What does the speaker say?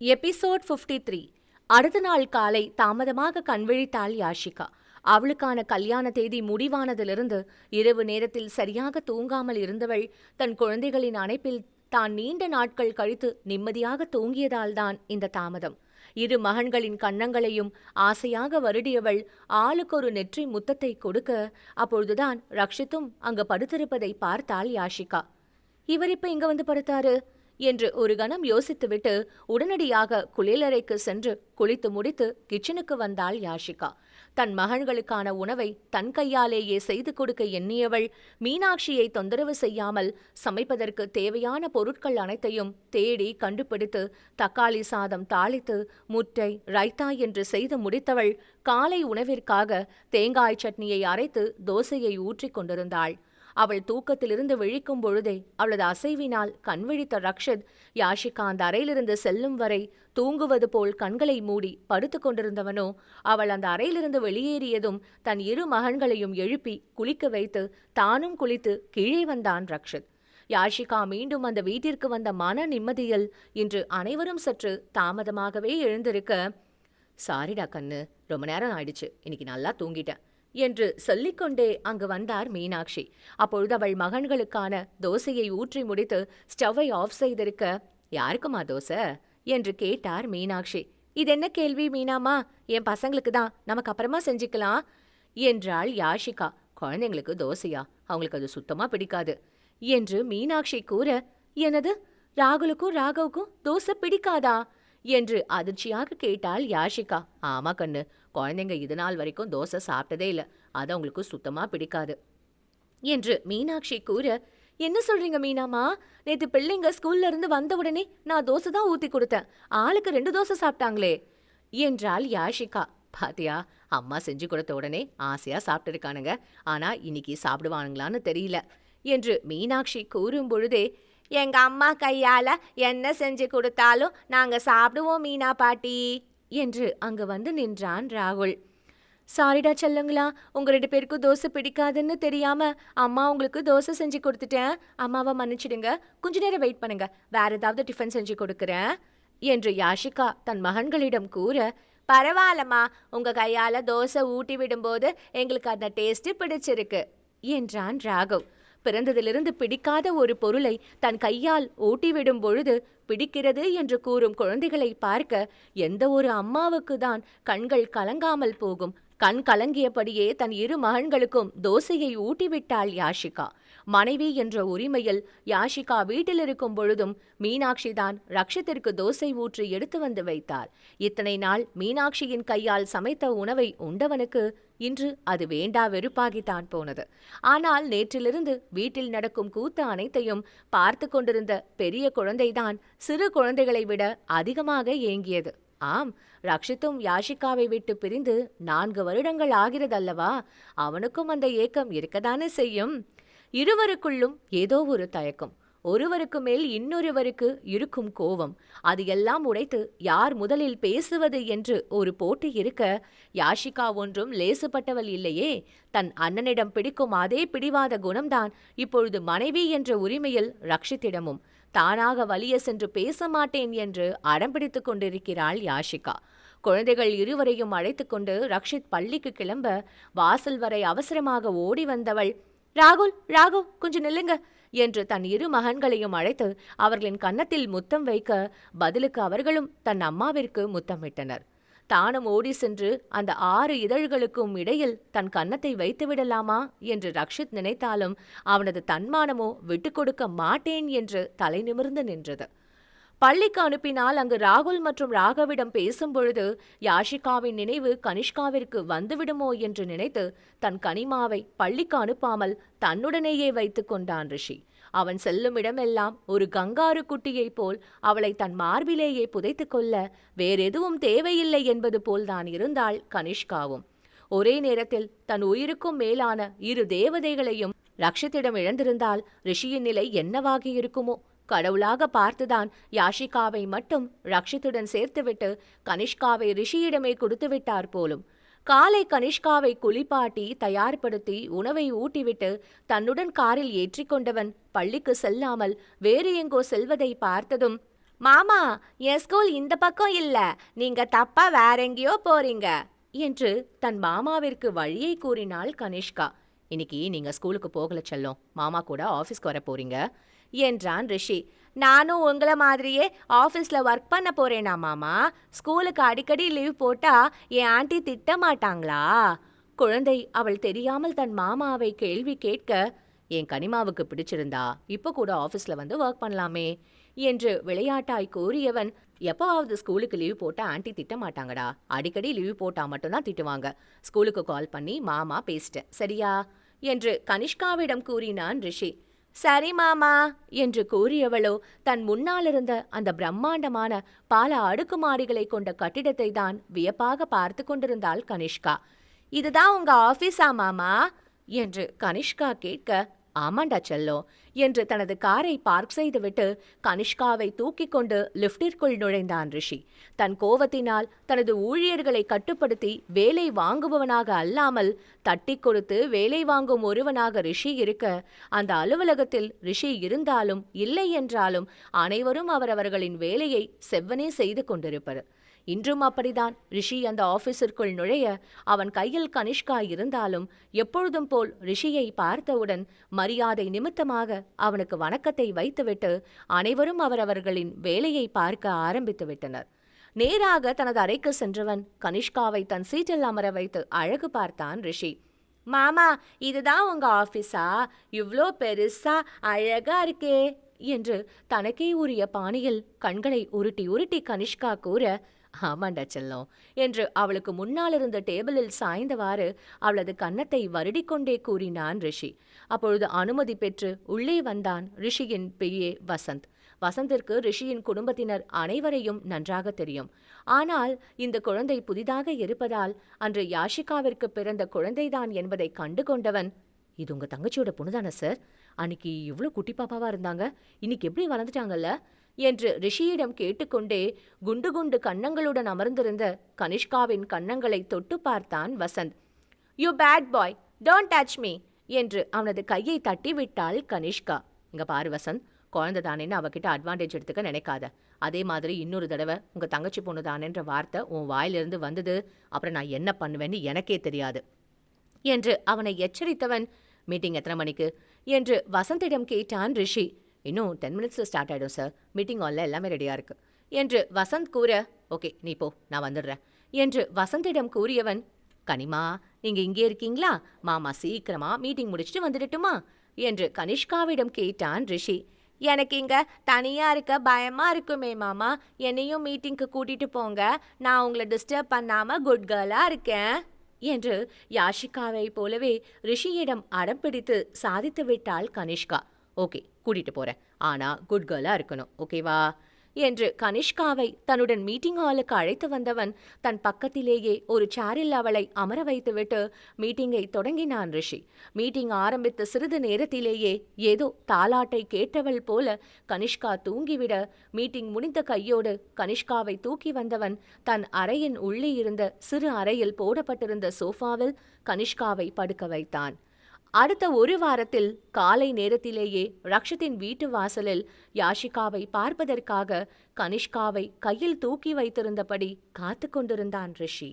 Episode 53 three அடுத்த நாள் காலை தாமதமாக கண்விழித்தாள் யாஷிகா. அவளுக்கான கல்யாண தேதி முடிவானதிலிருந்து இரவு நேரத்தில் சரியாக தூங்காமல் இருந்தவள் தன் குழந்தைகளின் அணைப்பில் தான் நீண்ட நாட்கள் கழித்து நிம்மதியாக தூங்கியதால்தான் இந்த தாமதம். இரு மகன்களின் கன்னங்களையும் ஆசையாக வருடியவள் ஆளுக்கொரு நெற்றி முத்தத்தை கொடுக்க அப்பொழுதுதான் ரக்ஷித்தும் அங்கு படுத்திருப்பதை பார்த்தாள் யாஷிகா. இவர் இப்ப இங்க வந்து படுத்தாரு? என்று ஒரு கணம் யோசித்துவிட்டு உடனடியாக குளியலறைக்கு சென்று குளித்து முடித்து கிச்சனுக்கு வந்தாள் யாஷிகா. தன் மகன்களுக்கான உணவை தன் கையாலேயே செய்து கொடுக்க எண்ணியவள் மீனாட்சியை தொந்தரவு செய்யாமல் சமைப்பதற்கு தேவையான பொருட்கள் அனைத்தையும் தேடி கண்டுபிடித்து தக்காளி சாதம் தாளித்து முட்டை ரைத்தா என்று செய்து முடித்தவள் காலை உணவிற்காக தேங்காய் சட்னியை அரைத்து தோசையை ஊற்றிக் கொண்டிருந்தாள். அவள் தூக்கத்திலிருந்து விழிக்கும் பொழுதே அவளது அசைவினால் கண் விழித்த ரக்ஷத் யாஷிகா அந்த அறையிலிருந்து செல்லும் வரை தூங்குவது போல் கண்களை மூடி படுத்து கொண்டிருந்தவனோ அவள் அந்த அறையிலிருந்து வெளியேறியதும் தன் இரு மகன்களையும் எழுப்பி குளிக்க வைத்து தானும் குளித்து கீழே வந்தான் ரக்ஷத். யாஷிகா மீண்டும் அந்த வீட்டிற்கு வந்த மன நிம்மதியில் இன்று அனைவரும் சற்று தாமதமாகவே எழுந்திருக்க சாரிடா கண்ணு ரொம்ப நேரம் ஆயிடுச்சு. இன்னைக்கு நல்லா தூங்கிட்டேன். என்று சொல்லிக்கொண்டே அங்கு வந்தார் மீனாட்சி. அப்பொழுது அவள் மகன்களுக்கான தோசையை ஊற்றி முடித்து ஸ்டவ்வை ஆஃப் செய்திருக்க. யாருக்குமா தோசை? என்று கேட்டார் மீனாட்சி. இது என்ன கேள்வி மீனாமா என் பசங்களுக்கு தான். நமக்கு அப்புறமா செஞ்சுக்கலாம். என்றாள் யாஷிகா. குழந்தைங்களுக்கு தோசையா? அவங்களுக்கு அது சுத்தமா பிடிக்காது. என்று மீனாட்சி கூற எனது ராகுலுக்கும் ராகவுக்கும் தோசை பிடிக்காதா? என்று அதிர்ச்சியாக கேட்டாள் யாஷிகா. ஆமா கண்ணு. குழந்தைங்க இது நாள் வரைக்கும் தோசை சாப்பிட்டதே இல்லை. அது அவங்களுக்கு சுத்தமாக பிடிக்காது. என்று மீனாட்சி கூற என்ன சொல்றீங்க மீனாமா நேற்று பிள்ளைங்க ஸ்கூல்ல இருந்து வந்த உடனே நான் தோசை தான் ஊற்றி கொடுத்தேன். ஆளுக்கு ரெண்டு தோசை சாப்பிட்டாங்களே என்றாள் யாஷிகா. பாத்தியா அம்மா செஞ்சு கொடுத்த உடனே ஆசையா சாப்பிட்டுருக்கானுங்க. ஆனா இன்னைக்கு சாப்பிடுவானுங்களான்னு தெரியல என்று மீனாட்சி கூறும் பொழுதே எங்க அம்மா கையால என்ன செஞ்சு கொடுத்தாலும் நாங்க சாப்பிடுவோம் மீனா பாட்டி. என்று அங்கு வந்து நின்றான் ராகுல். சாரிடா செல்லுங்களா உங்க ரெண்டு பேருக்கும் தோசை பிடிக்காதுன்னு தெரியாம அம்மா உங்களுக்கு தோசை செஞ்சு கொடுத்துட்டேன். அம்மாவை மன்னிச்சிடுங்க. கொஞ்ச நேரம் வெயிட் பண்ணுங்க. வேற ஏதாவது டிஃபன் செஞ்சு கொடுக்குறேன் என்று யாஷிகா தன் மகன்களிடம் கூற பரவாயில்லம்மா உங்க கையால தோசை ஊட்டி விடும்போது எங்களுக்கு அந்த டேஸ்ட் பிடிச்சிருக்கு என்றான் ராகவ் பிறந்ததிலிருந்து பிடிக்காத ஒரு பொருளை தன் கையால் ஊட்டிவிடும் பொழுது பிடிக்கிறது என்று கூறும் குழந்தைகளை பார்க்க எந்த ஒரு அம்மாவுக்கு தான் கண்கள் கலங்காமல் போகும். கண் கலங்கியபடியே தன் இரு மகன்களுக்கும் தோசையை ஊட்டிவிட்டாள் யாஷிகா. மனைவி என்ற உரிமையில் யாஷிகா வீட்டில் இருக்கும் பொழுதும் மீனாட்சி தான் ரக்ஷத்திற்கு தோசை ஊற்றி எடுத்து வந்து வைத்தார் இத்தனை நாள் மீனாட்சியின் கையால் சமைத்த உணவை உண்டவனுக்கு இன்று அது வேண்டா வெறுப்பாகித்தான் போனது. ஆனால் நேற்றிலிருந்து வீட்டில் நடக்கும் கூத்து அனைத்தையும் பார்த்து கொண்டிருந்த பெரிய குழந்தைதான் சிறு குழந்தைகளை விட அதிகமாக ஏங்கியது. ஆம் ரக்ஷித்தும் யாஷிகாவை விட்டு பிரிந்து நான்கு வருடங்கள் ஆகிறதல்லவா? அவனுக்கும் அந்த ஏக்கம் இருக்கதானே செய்யும்? இருவருக்குள்ளும் ஏதோ ஒரு தயக்கம். ஒருவருக்கு மேல் இன்னொருவருக்கு இருக்கும் கோபம். அது எல்லாம் உடைத்து யார் முதலில் பேசுவது என்று ஒரு போட்டி இருக்க யாஷிகா ஒன்றும் லேசுப்பட்டவள் இல்லையே. தன் அண்ணனிடம் பிடிக்கும் அதே பிடிவாத குணம்தான் இப்பொழுது மனைவி என்ற உரிமையில் ரக்ஷித்திடமும் தானாக வலிய சென்று பேச மாட்டேன் என்று அடம்பிடித்துக் கொண்டிருக்கிறாள் யாஷிகா. குழந்தைகள் இருவரையும் அழைத்துக்கொண்டு ரக்ஷித் பள்ளிக்கு கிளம்ப வாசல் வரை அவசரமாக ஓடி வந்தவள் ராகுல் ராகுல் கொஞ்சம் நில்லுங்க. என்று தன் இரு மகன்களையும் அழைத்து அவர்களின் கன்னத்தில் முத்தம் வைக்க பதிலுக்கு அவர்களும் தன் அம்மாவிற்கு முத்தமிட்டனர். தானும் ஓடி சென்று அந்த ஆறு இதழ்களுக்கும் இடையில் தன் கன்னத்தை வைத்து விடலாமா என்று ரக்ஷித் நினைத்தாலும் அவனது தன்மானமோ விட்டுக் கொடுக்க மாட்டேன் என்று தலை நிமிர்ந்து நின்றது. பள்ளிக்கு அனுப்பினால் அங்கு ராகுல் மற்றும் ராகவிடம் பேசும்பொழுது யாஷிகாவின் நினைவு கனிஷ்காவிற்கு வந்துவிடுமோ என்று நினைத்து தன் கனிமாவை பள்ளிக்கு அனுப்பாமல் தன்னுடனேயே வைத்துக் கொண்டான் ரிஷி. அவன் செல்லும் இடமெல்லாம் ஒரு கங்காரு குட்டியைப் போல் அவளை தன் மார்பிலேயே புதைத்துக் கொள்ள வேறெதுவும் தேவையில்லை என்பது போல்தான் இருந்தாள் கனிஷ்காவும். ஒரே நேரத்தில் தன் உயிருக்கும் மேலான இரு தேவதைகளையும் ரக்ஷத்திடம் இழந்திருந்தால் ரிஷியின் நிலை என்னவாகி இருக்குமோ கடவுளாக பார்த்துதான் யாஷிகாவை மட்டும் ரக்ஷித்துடன் சேர்த்துவிட்டு கனிஷ்காவை ரிஷியிடமே கொடுத்து விட்டார் போலும். காலை கனிஷ்காவை குளிப்பாட்டி தயார்படுத்தி உணவை ஊட்டிவிட்டு தன்னுடன் காரில் ஏற்றிக்கொண்டவன் பள்ளிக்கு செல்லாமல் வேறு எங்கோ செல்வதை பார்த்ததும் மாமா என் ஸ்கூல் இந்த பக்கம் இல்ல. நீங்க தப்பா வேற எங்கேயோ போறீங்க. என்று தன் மாமாவிற்கு வழியை கூறினாள் கனிஷ்கா. இன்னைக்கு நீங்க ஸ்கூலுக்கு போகல செல்லம். மாமா கூட ஆஃபீஸ்க்கு வர போறீங்க. என்றான் ரிஷி. நானும் உங்கள மாதிரியே ஆஃபீஸில் ஒர்க் பண்ண போறேனா மாமா? ஸ்கூலுக்கு அடிக்கடி லீவ் போட்டா என் ஆண்டி திட்ட மாட்டாங்களா குழந்தை அவள் தெரியாமல் தன் மாமாவை கேள்வி கேட்க என் கனிமாவுக்கு பிடிச்சிருந்தா இப்போ கூட ஆஃபீஸில் வந்து ஒர்க் பண்ணலாமே என்று விளையாட்டாய் கூறியவன் எப்போவாவது ஸ்கூலுக்கு லீவ் போட்டா ஆண்டி திட்ட மாட்டாங்கடா அடிக்கடி லீவ் போட்டா மட்டும்தான் திட்டுவாங்க. ஸ்கூலுக்கு கால் பண்ணி மாமா பேசிட்டேன் சரியா? என்று கனிஷ்காவிடம் கூறினான் ரிஷி. சரி மாமா என்று கூறியவளோ தன் முன்னாலிருந்த அந்த பிரம்மாண்டமான பல அடுக்குமாடிகளை கொண்ட கட்டிடத்தை தான் வியப்பாக பார்த்து கொண்டிருந்தாள் கனிஷ்கா. இதுதான் உங்க ஆபீஸா மாமா? என்று கனிஷ்கா கேட்க ஆமாண்டா செல்லோ என்று தனது காரை பார்க் செய்துவிட்டு கனிஷ்காவை தூக்கிக் கொண்டு லிப்டிற்குள் நுழைந்தான் ரிஷி. தன் கோவத்தினால் தனது ஊழியர்களை கட்டுப்படுத்தி வேலை வாங்குபவனாக அல்லாமல் தட்டி கொடுத்து வேலை வாங்கும் ஒருவனாக ரிஷி இருக்க அந்த அலுவலகத்தில் ரிஷி இருந்தாலும் இல்லை என்றாலும் அனைவரும் அவரவர்களின் வேலையை செவ்வனே செய்து கொண்டிருப்பர். இன்றும் அப்படிதான். ரிஷி அந்த ஆபீஸிற்குள் நுழைய அவன் கையில் கனிஷ்கா இருந்தாலும் எப்பொழுதும் போல் ரிஷியை பார்த்தவுடன் மரியாதை நிமித்தமாக அவனுக்கு வணக்கத்தை வைத்துவிட்டு அனைவரும் அவரவர்களின் வேலையை பார்க்க ஆரம்பித்து விட்டனர். நேராக தனது அறைக்கு சென்றவன் கனிஷ்காவை தன் சீட்டில் அமர வைத்து அழகு பார்த்தான் ரிஷி. மாமா இதுதான் உங்க ஆபீஸா? இவ்ளோ பெருசா அழகா இருக்கே! என்று தனக்கே உரிய பாணியில் கண்களை உருட்டி உருட்டி கனிஷ்கா கூற ஆமாண்டா செல்லம் என்று அவளுக்கு முன்னால் இருந்த டேபிளில் சாய்ந்தவாறு அவளது கன்னத்தை வருடிக்கொண்டே கூறினான் ரிஷி. அப்பொழுது அனுமதி பெற்று உள்ளே வந்தான் ரிஷியின் பிஏ வசந்த். வசந்திற்கு ரிஷியின் குடும்பத்தினர் அனைவரையும் நன்றாக தெரியும். ஆனால் இந்த குழந்தை புதிதாக இருப்பதால் அன்று யாஷிகாவிற்கு பிறந்த குழந்தைதான் என்பதை கண்டு கொண்டவன் இது உங்க தங்கச்சியோட பொண்ணுதானே சார்? அன்னைக்கு இவ்வளோ குட்டி பாப்பாவா இருந்தாங்க? இன்னைக்கு எப்படி வளர்ந்துட்டாங்கல்ல? என்று ரிஷியிடம் கேட்டுக்கொண்டே குண்டு குண்டு கன்னங்களுடன் அமர்ந்திருந்த கனிஷ்காவின் கன்னங்களை தொட்டு பார்த்தான் Vasanth. You bad boy don't touch me என்று அவனது கையை தட்டி விட்டாள் கனிஷ்கா. இங்க பாரு வசந்த் குழந்தை தானேன்னு அவகிட்ட அட்வான்டேஜ் எடுத்துக்க நினைக்காத. அதே மாதிரி இன்னொரு தடவை உங்க தங்கச்சி பொண்ணு தானேன்ற வார்த்தை உன் வாயிலிருந்து வந்தது அப்புறம் நான் என்ன பண்ணுவேன்னு எனக்கே தெரியாது என்று அவனை எச்சரித்தவன் மீட்டிங் எத்தனை மணிக்கு? என்று வசந்திடம் கேட்டான் ரிஷி. இன்னும் டென் மினிட்ஸில் ஸ்டார்ட் ஆகிடும் சார் மீட்டிங் ஹாலில் எல்லாமே ரெடியாக இருக்கு. என்று வசந்த் கூற ஓகே நீ போ நான் வந்துடுறேன். என்று வசந்திடம் கூறியவன் கனிமா நீங்க இங்கே இருக்கீங்களா? மாமா சீக்கிரமா மீட்டிங் முடிச்சுட்டு வந்துடட்டுமா? என்று கனிஷ்காவிடம் கேட்டான் ரிஷி எனக்கு இங்க தனியா இருக்க பயமா இருக்குமே மாமா. என்னையும் மீட்டிங்க்கு கூட்டிட்டு போங்க. நான் உங்களை டிஸ்டர்ப் பண்ணாம குட் கேர்லா இருக்கேன். என்று யாஷிகாவை போலவே ரிஷியிடம் அடம் பிடித்து சாதித்து விட்டாள் கனிஷ்கா. ஓகே கூட்டிட்டு போறேன். ஆனா குட் கேர்லா இருக்கணும் ஓகேவா என்று கனிஷ்காவை தன்னுடன் மீட்டிங் ஹாலுக்கு அழைத்து வந்தவன் தன் பக்கத்திலேயே ஒரு சேரில் அவளை அமர வைத்துவிட்டு மீட்டிங்கை தொடங்கினான் ரிஷி. மீட்டிங் ஆரம்பித்த சிறிது நேரத்திலேயே ஏதோ தாலாட்டை கேட்டவள் போல கனிஷ்கா தூங்கிவிட மீட்டிங் முடிந்த கையோடு கனிஷ்காவை தூக்கி வந்தவன் தன் அறையின் உள்ளே இருந்த சிறு அறையில் போடப்பட்டிருந்த சோஃபாவில் கனிஷ்காவை படுக்க வைத்தான். அடுத்த ஒரு வாரத்தில் காலை நேரத்திலேயே ரக்ஷத்தின் வீட்டு வாசலில் யாஷிகாவை பார்ப்பதற்காக கனிஷ்காவை கையில் தூக்கி வைத்திருந்தபடி காத்து கொண்டிருந்தான் ரிஷி.